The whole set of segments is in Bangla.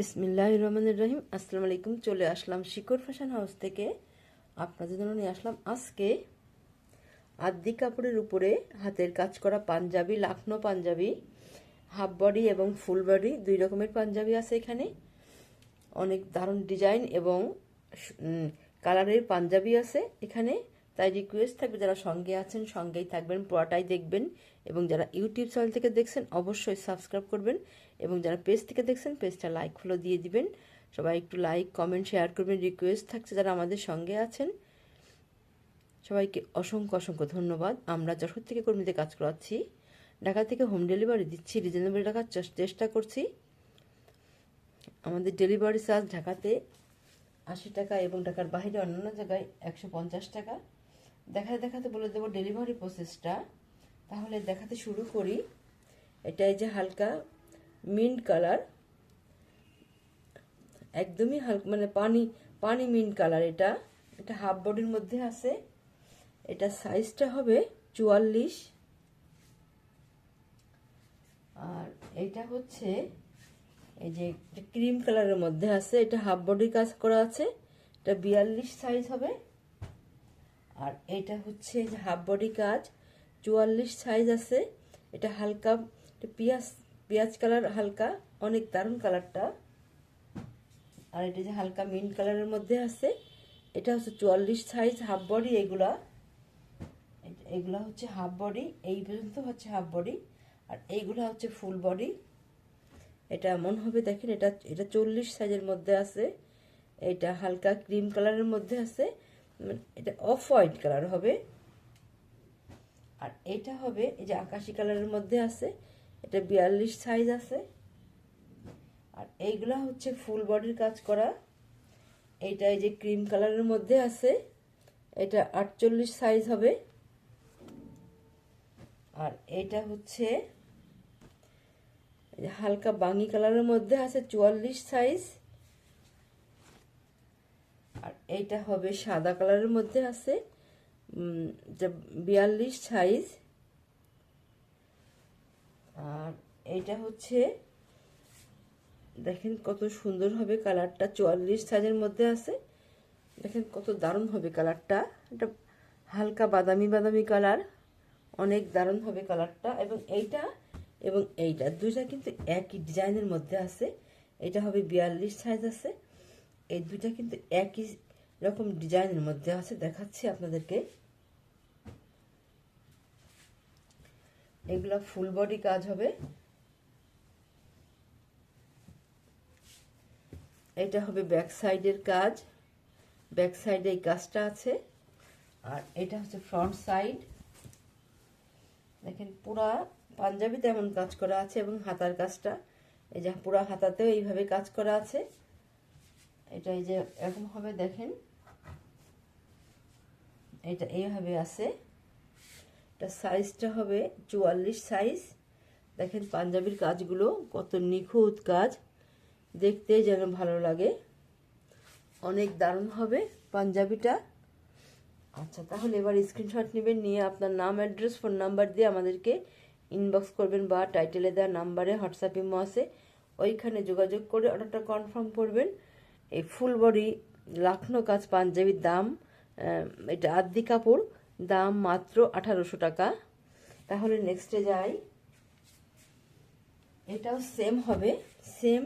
বিসমিল্লাহ রহমানুর রহিম আসসালামু আলাইকুম। চলে আসলাম শিকড় ফ্যাশন হাউস থেকে। আপনাদের জন্য নিয়ে আসলাম আজকে আদ্দি কাপড়ের উপরে হাতের কাজ করা পাঞ্জাবি, লাখনো পাঞ্জাবি হাফ বডি এবং ফুল বডি দুই রকমের পাঞ্জাবি আছে এখানে। অনেক দারুণ ডিজাইন এবং কালারের পাঞ্জাবি আছে এখানে। তাই রিকোয়েস্ট থাকবে যারা সঙ্গে আছেন, সঙ্গেই থাকবেন, পুরাটাই দেখবেন এবং যারা ইউটিউব চ্যানেল থেকে দেখছেন অবশ্যই সাবস্ক্রাইব করবেন এবং যারা পেজ থেকে দেখছেন পেজটা লাইক ফলো দিয়ে দিবেন। সবাই একটু লাইক কমেন্ট শেয়ার করবেন। রিকোয়েস্ট থাকছে যারা আমাদের সঙ্গে আছেন। সবাইকে অসংখ্য অসংখ্য ধন্যবাদ। আমরা যশোর থেকে কর্মীদের কাজ করাচ্ছি। ঢাকা থেকে হোম ডেলিভারি দিচ্ছি। রিজনেবল টাকার চেষ্টা করছি। আমাদের ডেলিভারি চার্জ ঢাকাতে আশি টাকা এবং ঢাকার বাইরে অন্যান্য জায়গায় একশো পঞ্চাশ টাকা। দেখাতে দেখাতে বলে দেবো ডেলিভারি প্রসেসটা তাহলে দেখাতে শুরু করি। এটা এই যে হালকা মিন্ট কালার একদমই হালকা মানে পানি পানি মিন্ট কালার এটা। এটা হাফ বডির মধ্যে আছে। এটা সাইজটা হবে চুয়াল্লিশ। আর এটা হচ্ছে এই যে ক্রিম কালারের মধ্যে আছে। এটা হাফ বডির কাজ করা আছে। এটা বিয়াল্লিশ সাইজ হবে। আর এটা হচ্ছে হাফ বডি কাজ, চুয়াল্লিশ সাইজ আছে। এটা হালকা পেঁয়াজ পেঁয়াজ কালার হালকা, অনেক দারুণ কালারটা আর এটা যে হালকা মিন্ট কালারের মধ্যে আছে, এটা হচ্ছে চুয়াল্লিশ সাইজ হাফ বডি এগুলা। এগুলা হচ্ছে হাফ বডি এই পর্যন্ত হচ্ছে হাফ বডি আর এইগুলা হচ্ছে ফুল বডি এটা এমন হবে, দেখেন এটা এটা চল্লিশ সাইজের মধ্যে আছে। এটা হালকা ক্রিম কালারের মধ্যে আছে। এটা অফ হোয়াইট কালার হবে। আর এটা হবে, এই যে আকাশি কালারের মধ্যে আছে, এটা বিয়াল্লিশ সাইজ আছে। আর এইগুলা হচ্ছে ফুল বডির কাজ করা। এইটা এই যে ক্রিম কালারের মধ্যে আছে, এটা আটচল্লিশ সাইজ হবে। আর এটা হচ্ছে হালকা বাঙি কালারের মধ্যে আছে চুয়াল্লিশ সাইজ এইটা হবে সাদা কালারের মধ্যে আছে। বিয়াল্লিশ সাইজ আর এইটা হচ্ছে, দেখেন কত সুন্দর হবে কালারটা, চুয়াল্লিশ সাইজের মধ্যে আছে। দেখেন কত দারুণ হবে কালারটা। এটা হালকা বাদামি বাদামি কালার, অনেক দারুণ হবে কালারটা। এবং এইটা এবং এইটা, দুইটা কিন্তু একই ডিজাইনের মধ্যে আছে। এটা হবে বিয়াল্লিশ সাইজ আছে। এই দুইটা কিন্তু একই রকম ডিজাইনের মধ্যে আছে, দেখাচ্ছি আপনাদেরকে। এগুলো ফুল বডি কাজ হবে। এটা হবে ব্যাক সাইডের কাজ। ব্যাক সাইডে এই কাজটা আছে। আর এটা হচ্ছে ফ্রন্ট সাইড। দেখেন, পুরা পাঞ্জাবিতে এমন কাজ করা আছে এবং হাতার কাজটা। এই যে পুরা হাতাতেও এইভাবে কাজ করা আছে। এটা এই যে এরকম হবে, দেখেন। এটা এইভাবে আছে। এটা সাইজটা হবে চুয়াল্লিশ সাইজ দেখেন পাঞ্জাবির কাজগুলো কত নিখুঁত কাজ। দেখতে যেন ভালো লাগে। অনেক দারুণ হবে পাঞ্জাবিটা। আচ্ছা তাহলে এবার স্ক্রিনশট নেবেন, নিয়ে আপনার নাম অ্যাড্রেস ফোন নাম্বার দিয়ে আমাদেরকে ইনবক্স করবেন বা টাইটেলে দেওয়া নাম্বারে হোয়াটসঅ্যাপ ইমো আছে। ওইখানে যোগাযোগ করে অর্ডারটা কনফার্ম করবেন। এই ফুল বডি লাখনো কাজ পাঞ্জাবির দাম। এটা আদ্দি কাপড়, দাম মাত্র আঠারোশো টাকা। তাহলে নেক্সটে যাই। এটাও সেম হবে সেম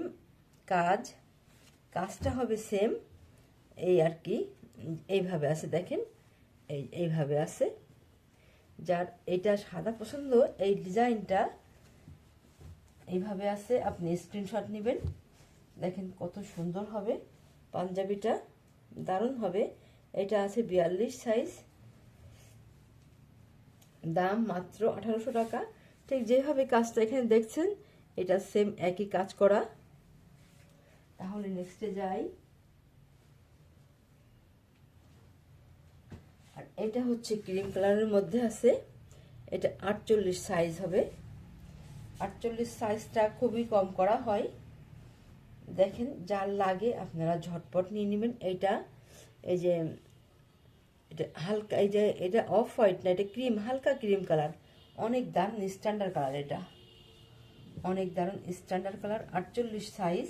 কাজ, কাজটা হবে সেম এই আর কি, এইভাবে আছে দেখেন, এই, এইভাবে আছে। যার, এটা সাদা পছন্দ, এই ডিজাইনটা এইভাবে আছে, আপনি স্ক্রিনশট নেবেন। দেখেন কত সুন্দর হবে, পাঞ্জাবিটা, দারুণ হবে। এটা আছে বিয়াল্লিশ সাইজ দাম মাত্র আঠারোশো টাকা। ঠিক যেভাবে কাজটা এখানে দেখছেন, এটা সেম একই কাজ করা। তাহলে নেক্সটে যাই। আর এটা হচ্ছে ক্রিম কালারের মধ্যে আছে। এটা আটচল্লিশ সাইজ হবে। আটচল্লিশ সাইজটা খুবই কম করা হয়। দেখেন, যার লাগে আপনারা ঝটপট নিয়ে নেবেন। এইটা এই যে, এটা হালকা, এই যে, এটা অফ হোয়াইট না, এটা ক্রিম হালকা ক্রিম কালার অনেক দারুণ স্ট্যান্ডার্ড কালার এটা। অনেক দারুণ স্ট্যান্ডার্ড কালার আটচল্লিশ সাইজ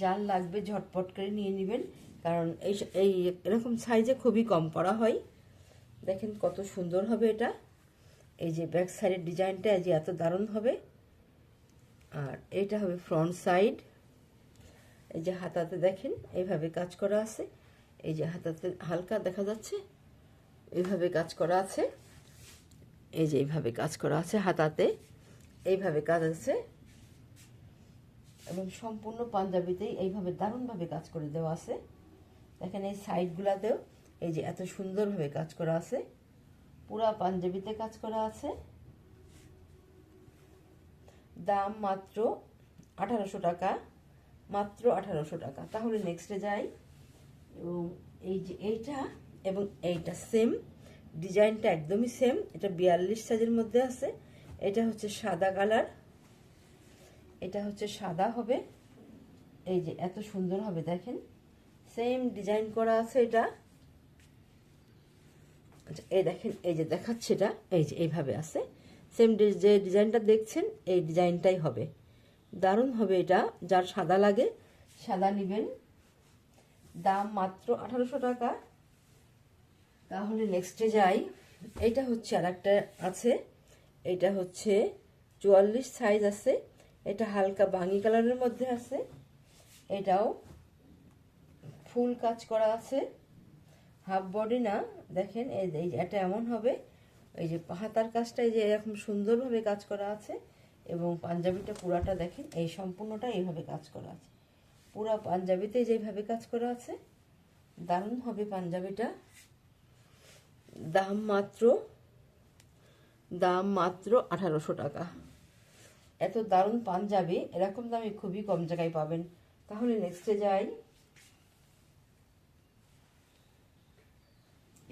যার লাগবে ঝটপট করে নিয়ে নেবেন। কারণ এই এই এরকম সাইজে খুবই কম করা হয়। দেখেন কত সুন্দর হবে এটা। এই যে ব্যাক সাইডের ডিজাইনটা যে এত দারুণ হবে। আর এটা হবে ফ্রন্ট সাইড এই যে হাতাতে দেখেন এইভাবে কাজ করা আছে। এই যে হাতাতে হালকা দেখা যাচ্ছে। এইভাবে কাজ করা আছে। এই যে এইভাবে কাজ করা আছে হাতাতে। এইভাবে কাজ আছে। এবং সম্পূর্ণ পাঞ্জাবিতেই এইভাবে দারুণভাবে কাজ করে দেওয়া আছে। দেখেন এই সাইডগুলাতেও এই যে এত সুন্দরভাবে কাজ করা আছে। পুরা পাঞ্জাবিতে কাজ করা আছে। দাম মাত্র আঠারোশো টাকা। মাত্র আঠারোশো টাকা। তাহলে নেক্সটে যাই। এবং এই যে এইটা এবং এইটা সেম ডিজাইনটা একদমই সেম এটা বিয়াল্লিশ সাইজের মধ্যে আছে। এটা হচ্ছে সাদা কালার এটা হচ্ছে সাদা হবে। এই যে এত সুন্দর হবে, দেখেন। সেম ডিজাইন করা আছে এটা। আচ্ছা এই দেখেন, এই যে দেখাচ্ছে এটা, এই যে এইভাবে আছে। সেম যে ডিজাইনটা দেখছেন, এই ডিজাইনটাই হবে। দারুণ হবে এটা, যার সাদা লাগে, সাদা নেবেন। দাম মাত্র আঠারোশো টাকা। তাহলে নেক্সটে যাই। এটা হচ্ছে আর একটা আছে। এটা হচ্ছে চুয়াল্লিশ সাইজ আছে। এটা হালকা বাঙি কালারের মধ্যে আছে। এটাও ফুল কাজ করা আছে। হাফ বডি না। দেখেন, এই এটা এমন হবে। এই যে, হাতার কাজটা এই যে এরকম সুন্দরভাবে কাজ করা আছে। এবং পাঞ্জাবিটা পুরাটা দেখেন, এই সম্পূর্ণটা এইভাবে কাজ করা আছে। পুরা পাঞ্জাবিতে যেভাবে কাজ করা আছে, দারুণ হবে পাঞ্জাবিটা। দাম মাত্র দাম মাত্র আঠারোশো টাকা। এত দারুণ পাঞ্জাবি, এরকম দামে খুবই কম জায়গায় পাবেন। তাহলে নেক্সটে যাই।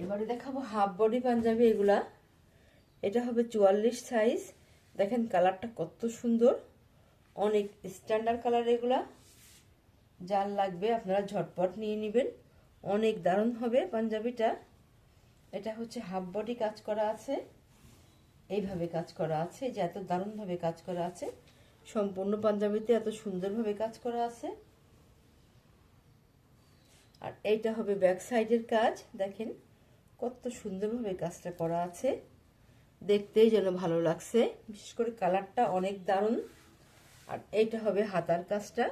এবারে দেখাবো হাফ বডি পাঞ্জাবি এগুলা। এটা হবে চুয়াল্লিশ সাইজ দেখেন কালারটা কত সুন্দর। অনেক স্ট্যান্ডার্ড কালার এগুলা। যার লাগবে, আপনারা ঝটপট নিয়ে নেবেন। অনেক দারুণ হবে পাঞ্জাবিটা। এটা হচ্ছে হাফ বডি কাজ করা আছে। এইভাবে কাজ করা আছে যে এত দারুণভাবে কাজ করা আছে। সম্পূর্ণ পাঞ্জাবিতে এত সুন্দরভাবে কাজ করা আছে। আর এইটা হবে ব্যাক সাইডের কাজ, দেখেন কত সুন্দরভাবে কাজটা করা আছে। দেখতেই যেন ভালো লাগছে, বিশেষ করে কালারটা অনেক দারুণ। আর এইটা হবে হাতার কাজটা।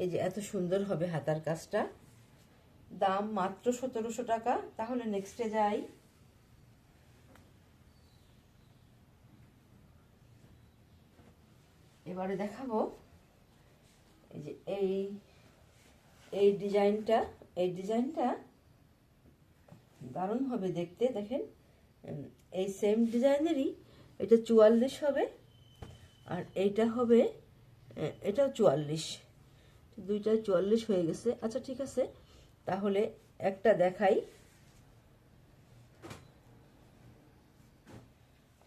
এই যে এত সুন্দর হবে হাতার কাজটা। দাম মাত্র সতেরোশো টাকা। তাহলে নেক্সটে যাই। এবারে দেখাবো। এই যে এই এই ডিজাইনটা এই ডিজাইনটা দারুণ হবে দেখতে, দেখেন। এই সেম ডিজাইনেরই এটা চুয়াল্লিশ হবে। আর এইটা হবে এটাও চুয়াল্লিশ। দুইটা চুয়াল্লিশ হয়ে গেছে। আচ্ছা ঠিক আছে। তাহলে একটা দেখাই।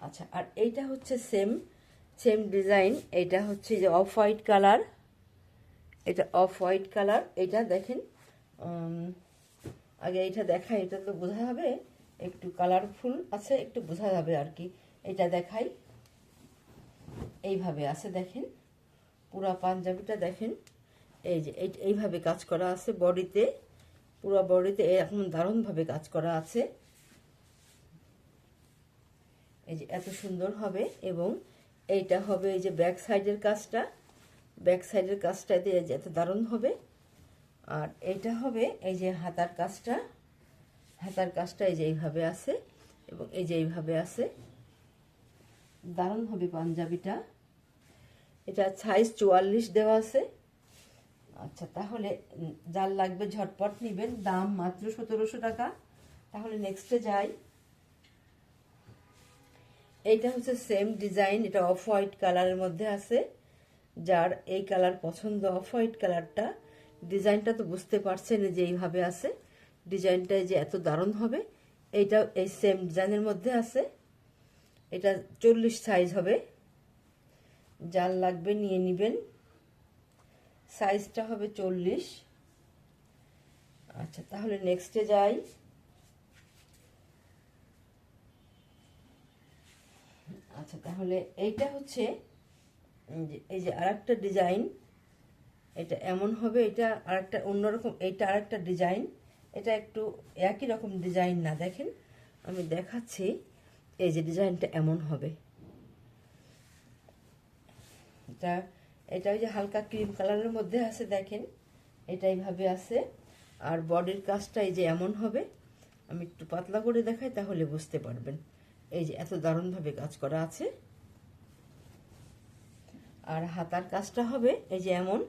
আচ্ছা আর এইটা হচ্ছে সেম সেম ডিজাইন এটা হচ্ছে যে অফ হোয়াইট কালার এটা অফ হোয়াইট কালার এটা দেখেন আগে এটা দেখাই, এটা তো বোঝা যাবে। একটু কালারফুল আছে, একটু বোঝা যাবে আর কি। এটা দেখাই। এইভাবে আছে, দেখেন। পুরা পাঞ্জাবিটা দেখেন। এই যে এইভাবে কাজ করা আছে বডিতে, পুরো বডিতে এখন দারুণভাবে কাজ করা আছে। এই যে, এত সুন্দর হবে এবং এইটা হবে এই যে ব্যাক সাইডের কাজটা। ব্যাক সাইডের কাজটা দিয়ে এত দারুণ হবে। আর এইটা হবে এই যে হাতার কাজটা। হাতার কাজটা এই যে এইভাবে আছে এবং এই যে এইভাবে আছে। দারুণ হবে পাঞ্জাবিটা। এটা সাইজ চুয়াল্লিশ দেওয়া আছে। আচ্ছা তাহলে যার লাগবে ঝটপট নেবেন। দাম মাত্র সতেরোশো টাকা। তাহলে নেক্সটে যাই। এইটা হচ্ছে সেম ডিজাইন এটা অফ হোয়াইট কালারের মধ্যে আছে। যার এই কালার পছন্দ অফ হোয়াইট কালারটা ডিজাইনটা তো বুঝতে পারছেন যে এইভাবে আছে। ডিজাইনটা যে এত দারুণ হবে। এইটা এই সেম ডিজাইনের মধ্যে আছে। এটা চল্লিশ সাইজ হবে। যার লাগবে নিয়ে নেবেন। সাইজটা হবে চল্লিশ। আচ্ছা তাহলে নেক্সটে যাই। আচ্ছা তাহলে এইটা হচ্ছে এই যে আর একটা ডিজাইন এটা এমন হবে, এটা আরেকটা অন্যরকম এটা আরেকটা ডিজাইন এটা একটু একই রকম ডিজাইন না, দেখেন, আমি দেখাচ্ছি, এই যে ডিজাইনটা এমন হবে। এটা এটা ওই যে হালকা ক্রিম কালারের মধ্যে আছে, দেখেন। এটা এইভাবে আছে। আর বডির কাজটা এই যে এমন হবে, আমি একটু পাতলা করে দেখাই, তাহলে বুঝতে পারবেন। এই যে এত দারুণভাবে কাজ করা আছে। আর হাতার কাজটা হবে, এই যে এমন।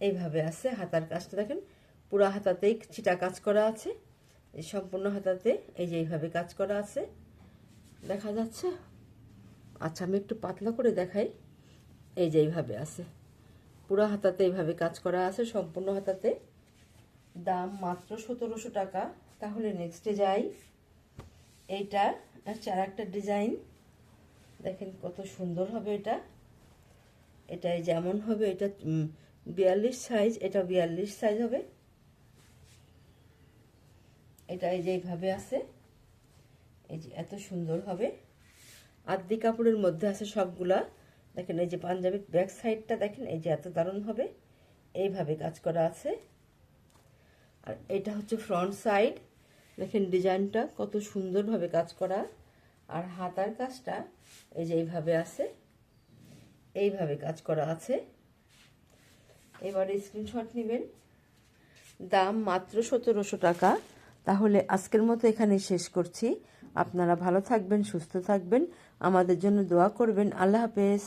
এইভাবে আছে হাতার কাজটা, দেখেন। পুরো হাতাতেই চিটা কাজ করা আছে। এই সম্পূর্ণ হাতাতে এই যে এইভাবে কাজ করা আছে। দেখা যাচ্ছে? আচ্ছা আমি একটু পাতলা করে দেখাই। এই যে এইভাবে আছে। পুরো হাতাতে এইভাবে কাজ করা আছে, সম্পূর্ণ হাতাতে। দাম মাত্র সতেরোশো টাকা। তাহলে নেক্সটে যাই। এইটা হচ্ছে আর একটা ডিজাইন দেখেন কত সুন্দর হবে এটা। এটা যেমন হবে, এটা বিয়াল্লিশ সাইজ এটা বিয়াল্লিশ সাইজ হবে। এটা এই যে এইভাবে আছে। এই যে এত সুন্দর হবে। আদ্দি কাপড়ের মধ্যে আছে সবগুলা। দেখেন এই যে পাঞ্জাবির ব্যাক সাইডটা দেখেন, এই যে এত দারুণ হবে। এইভাবে কাজ করা আছে। আর এটা হচ্ছে ফ্রন্ট সাইড। দেখেন ডিজাইনটা কত সুন্দরভাবে কাজ করা। আর হাতার কাজটা এই যে এইভাবে আছে। এইভাবে কাজ করা আছে। এবারে স্ক্রিনশট নেবেন। দাম মাত্র সতেরোশো টাকা। তাহলে আজকের মতো এখানে শেষ করছি। আপনারা ভালো থাকবেন, সুস্থ থাকবেন। আমাদের জন্য দোয়া করবেন। আল্লাহ হাফেজ।